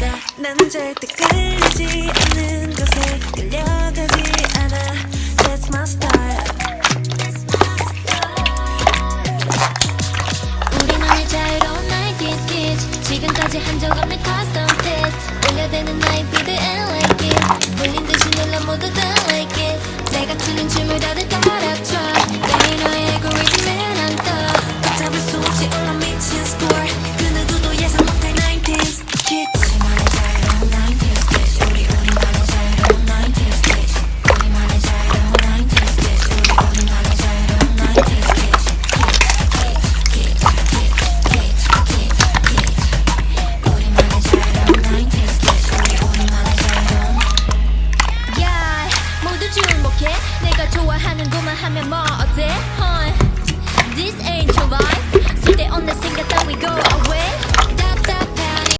난 절대 끌리지 않는 곳에 끌려가지 않아. That's my style. 우리만의 자유로운 90s kids. 지금까지 한 적 없는 custom fit 올려대는 나의 feed and like it. 물린 듯이 눌러 모두 다 like it. 내가 추는 춤을 다들 따라춰 어떡해 내가 좋아하는 것만 하면 뭐 어때 huh? This ain't your life 쓸데없는 생각 따위 go away